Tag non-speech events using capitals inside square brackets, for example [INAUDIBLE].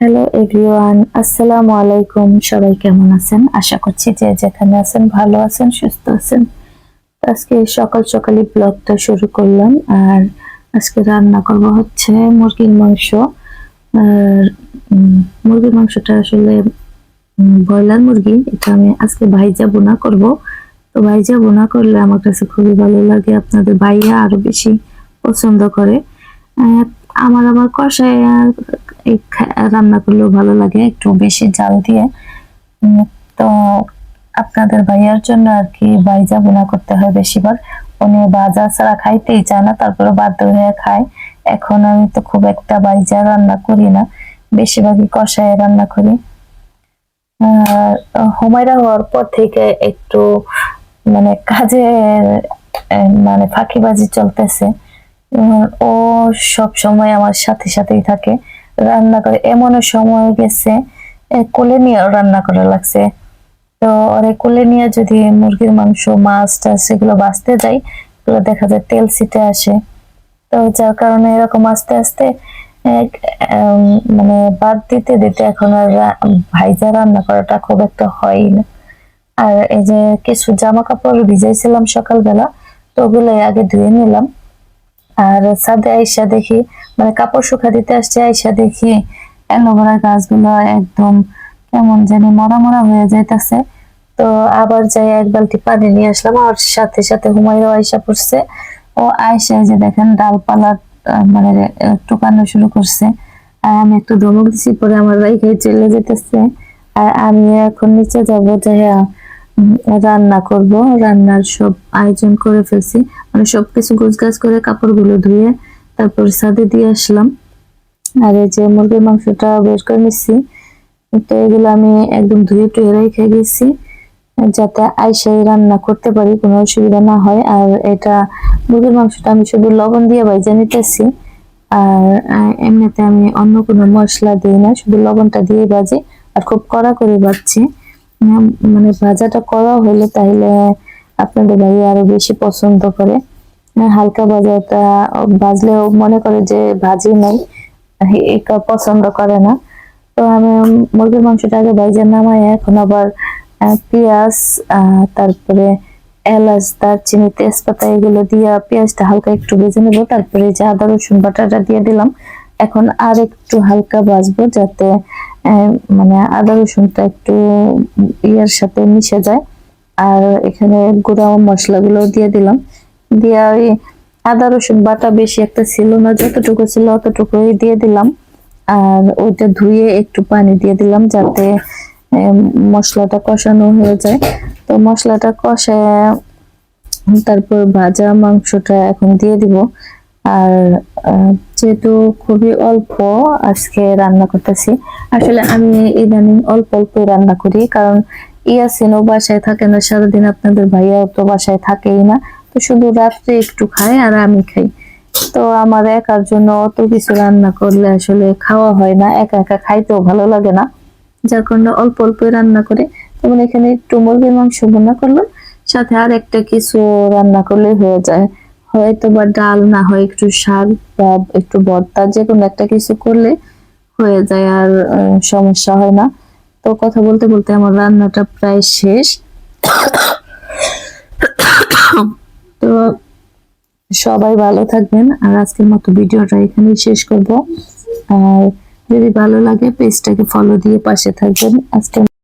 Hello everyone আসসালামু আলাইকুম সবাই কেমন আছেন? আশা করছি যে যেখানে আছেন, ভালো আছেন, সুস্থ আছেন। আজকে সকাল সকালই ব্লগটা শুরু করলাম। আর আজকে রান্না করব হচ্ছে মুরগির মাংস। আর মুরগির মাংসটা আসলে ব্রয়লার মুরগি। এটা আমি আজকে ভাইজা বোনা করব। তো ভাইজা বোনা করলে আমার কাছে খুবই ভালো লাগে। আপনাদের ভাইয়া আরও বেশি পছন্দ করে। আমার আমার কষায় রান্না করলেও ভালো লাগে, একটু বেশি জাল দিয়ে। তো আপনাদের ভাইয়ার জন্য আর কি ভাইজা বোনা করতে হয় বেশিবার। উনি বাজা ছাড়া খাইতেই চায় না তারপরে বাধ্য হয়ে খায়। এখন আমি তো খুব একটা বাইজা রান্না করি না, বেশিরভাগই কষায় রান্না করি। আর হওয়ার পর থেকে একটু মানে কাজে মানে ফাঁকিবাজি চলতেছে। ও সব সময় আমার সাথে সাথেই থাকে। রান্না করে। এমনও সময় গেছে কোলে নিয়ে রান্না করা লাগছে। তো ওরে কোলে নিয়ে যদি মুরগির মাংস, মাছ টাছ এগুলো বাঁচতে যাই, এগুলো দেখা যায় তেল ছিটে আসে। তো যার কারণে এরকম আস্তে আস্তে মানে বাদ দিতে দিতে এখন আর ভাইজা রান্না করাটা খুব একটা হয়ই না। আর এই যে কিছু জামা কাপড় ভিজাইছিলাম সকালবেলা, তো ওগুলো আগে ধুয়ে নিলাম। আর ছাদে আইসা দেখি মানে কাপড় শুকা দিতে আসছে, আইসা দেখি অ্যালোভেরা গাছগুলো একদম কেমন জানি মরা মরা হয়ে যাইতেছে। তো আবার যাই এক বালতি পানি নিয়ে আসলাম, আর সাথে সাথে হুমায়রাও আইসা পড়ছে। ও আইসা যে দেখেন ডালপালা মানে টুকানো শুরু করছে। আর আমি একটু ধমক দিছি, পরে আমার খেয়ে চলে যেতেছে। আর আমি এখন নিচে যাব যে রান্না করব রান্নার সব আয়োজন করে ফেলছি। মানে সবকিছু গোছগাছ করে কাপড়গুলো ধুয়ে তারপর ছাদে দিয়ে আসলাম। আর এই যে মুরগির মাংসটা বের করে নিচ্ছি তো এগুলো আমি একদম ধুয়ে টুয়ে রেখে গেছি যাতে আইসাই রান্না করতে পারি কোনো অসুবিধা না হয়। আর এটা মুরগির মাংসটা আমি শুধু লবণ দিয়ে ভাইজা নিতেছি আর এমনিতে আমি অন্য কোনো মশলা দিই না শুধু লবণটা দিয়ে ভাজি আর খুব কড়া করে উম, মানে ভাজাটা করা হলে তাহলে আপনাদের ভাই আরও বেশি পছন্দ করে। হালকা ভাজাটা ভাজলেও মনে করে যে ভাজি নাই এটা পছন্দ করে না। তো আমি মুরগির মাংসটা আগে ভাইজা নামাই এখন আবার পেঁয়াজ তারপরে এলাচ, দারচিনি, তেজপাতা এগুলো দিয়ে পেঁয়াজটা হালকা একটু ভেজে নেব। তারপরে যে আদা, রসুন বাটাটা দিয়ে দিলাম। এখন আর একটু হালকা ভাজবো যাতে মানে আদা রসুনটা একটু ইয়ার সাথে মিশে যায়। আর এখানে গুঁড়া মশলাগুলো দিয়ে দিলাম। দিয়ে ওই আদা রসুন বাটা বেশি একটা ছিল না, যতটুকু ছিল অতটুকুই দিয়ে দিলাম। আর ওইটা ধুয়ে একটু পানি দিয়ে দিলাম যাতে মশলাটা কষানো হয়ে যায়। তো মশলাটা কষায় তারপর ভাজা মাংসটা এখন দিয়ে দিব। আর যেহেতু খুবই অল্প আজকে রান্না করতেছি, আসলে আমি ইদানিং অল্প অল্প রান্না করি, কারণ ইয়াসিনও বাসায় থাকে না, সারাদিন আপনাদের ভাইয়াও তো বাসায় থাকেই না, তো শুধু রাত্রে একটু খায় আর আমি খাই। তো আমার একার জন্য অত কিছু রান্না করলে আসলে খাওয়া হয় না, একা একা খাইতেও ভালো লাগে না। যার কারণে অল্প অল্প রান্না করে যেমন এখানে একটু মুরগির মাংস রান্না করলাম, সাথে আর একটা কিছু রান্না করলে হয়ে যায়। হয়তো বা ডাল, না হয় একটু শাক বা একটু ভর্তা যে কোনো একটা কিছু করলে হয়ে যায় আর সমস্যা হয় না। তো কথা বলতে বলতে আমার রান্নাটা প্রায় শেষ। [COUGHS] তো সবাই ভালো থাকবেন আর আজকের মতো ভিডিওটা এখানেই শেষ করব। আর যদি ভালো লাগে, পেজটাকে ফলো দিয়ে পাশে থাকবেন। আজকে